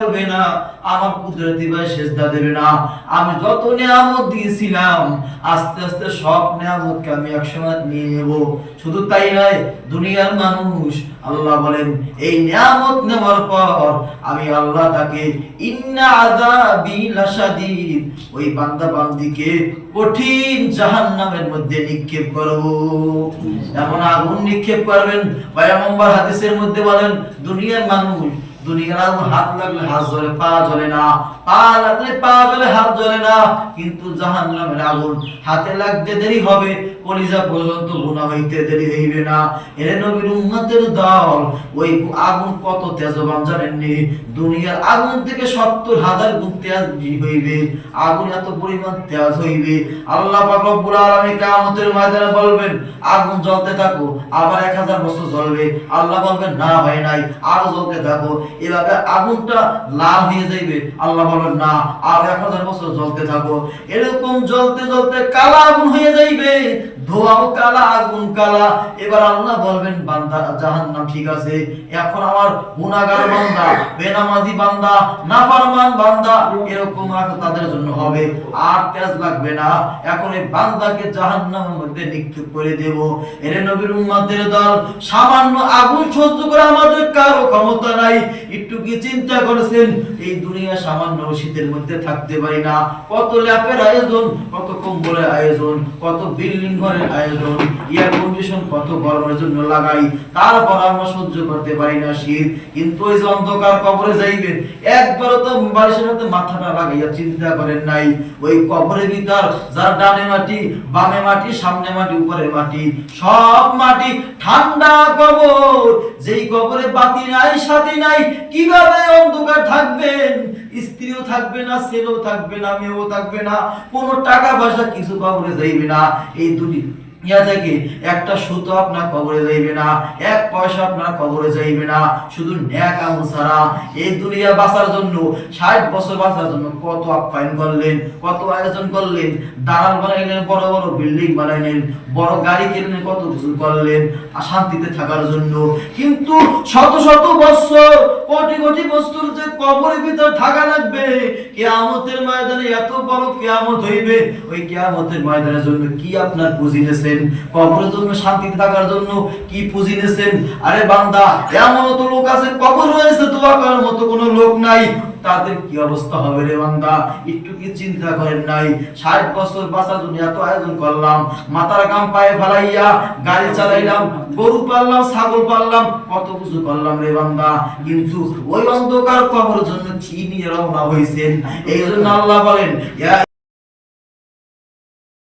করবে না, আমার কুদরতি ভাই সেজদা দেবে না। আমি যত নিয়ামত দিয়েছিলাম, আস্তে আস্তে সব নিয়ামতকে আমি একসময় নিয়ে নেব। শুধু তাই নয়, দুনিয়ার মানুষ, আল্লাহ বলেন, এই নিয়ামত নেওয়ার পর আমি আল্লাহ তাকে ইন্না ওই বান্দা বান্দিকে কঠিন জাহান্নামের মধ্যে নিক্ষেপ করব। এমন আগুন নিক্ষেপ করবেন। পয়গম্বর হাদিসের মধ্যে বলেন, দুনিয়ার মানুষ দুনিয়ার হাত লাগলে হাত জ্বলে পা জ্বলে না। পা লাগলে পা জ্বলে হাত জ্বলে না। কিন্তু জাহান্নামের আগুন হাতে লাগতে দেরি হবে, কলিজা পর্যন্ত গুনাহ হইতে দেরি হইবে না। এর নবীর উম্মতের দল, ওই আগুন কত তেজবান জানেননি? দুনিয়ার আগুন থেকে সত্তর হাজার গুণ তেজ হইবে। আগুন এত পরিমাণ তেজ হইবে। আল্লাহ পাক রব্বুল আলামিন ময়দানে বলবেন, আগুন জ্বলতে থাকো, আবার এক হাজার বছর জ্বলবে। আল্লাহ বলবেন, না, হয় নাই। আরও জ্বলতে থাকো। এভাবে আগুনটা লাল হয়ে যাইবে। আল্লাহ বলেন, না, আর এক হাজার বছর জ্বলতে থাকো। এরকম জ্বলতে জ্বলতে কালা আগুন হয়ে যাইবে। ধোঁয়াও কালা, আগুন কালা। এবার আল্লাহ বলবেন, বান্দা ঠিক আছে। এখন আমার বান্দা, বেনামাজি বান্দা বান্দা, এরকম আর তাদের জন্য হবে। আর তেজ লাগবে না। এখন এই বান্দাকে মধ্যে নিক্ষেপ করে দেব। এর নবীর উম্মতের দল, সামান্য আগুন সহ্য করে আমাদের কারও ক্ষমতা নাই। একটু কি চিন্তা করেছেন? এই দুনিয়া সামান্য শীতের মধ্যে থাকতে পারি না। কত ল্যাপের আয়োজন, কত কম্বলের আয়োজন, কত বিল্ডিং ঘরের আয়োজন এয়ার কন্ডিশন কত গরমের জন্য লাগাই তারপর আমরা সহ্য করতে পারি না শীত। কিন্তু যে অন্ধকার কবরে যাইবেন একবার তো বালিশের সাথে মাথাটা লাগাইয়া চিন্তা করেন নাই। ওই কবরে ভিতর যার ডানে মাটি, বামে মাটি, সামনে মাটি উপরে মাটি, সব মাটি ঠান্ডা কবর। যেই কবরে বাতি নাই, সাথী নাই, কীভাবে অন্ধকার থাকবেন? স্ত্রীও থাকবে না, ছেলেও থাকবে না, মেয়েও থাকবে না, কোনো টাকা পয়সা কিছু কবরে যাইবে না। এই দুটি ইয়া থেকে একটা সুতো আপনার কবরে যাইবে না, এক পয়সা আপনার কবরে যাইবে না। শুধু ন্যাক ছাড়া এই দুনিয়া বাঁচার জন্য, ষাট বছর বাঁচার জন্য কত আপ্যায়ন করলেন, কত আয়োজন করলেন, দালাল বড় বড় বিল্ডিং বড় গাড়ি কত কিছু করলেন শান্তিতে থাকার জন্য। কিন্তু শত শত বছর, কোটি কোটি বস্তুর যে কবরের ভিতর থাকা লাগবে, কেয়ামতের ময়দানে এত বড় কেয়ামত হইবে, ওই কেয়ামতের ময়দানের জন্য কি আপনার পুঁজি নেছেন কবরের জন্য শান্তিতে থাকার জন্য কি পুঁজি নেছেন আরে বান্দা, এমন তো লোক আছে কবর রয়েছে, দোয়া করার মতো কোনো লোক নাই। তাদের কি অবস্থা হবে রে বান্দা? একটু কি চিন্তা করেন নাই? ষাট বছর বাঁচার জন্য এত আয়োজন করলাম, মাথার কাম পায়ে ফেলাইয়া গাড়ি চালাইলাম, গরু পাললাম, ছাগল পাললাম, কত কিছু করলাম রে বান্দা। কিন্তু ওই অন্ধকার কবরের জন্য কি নিয়ে রওনা হয়েছেন এই জন্য আল্লাহ বলেন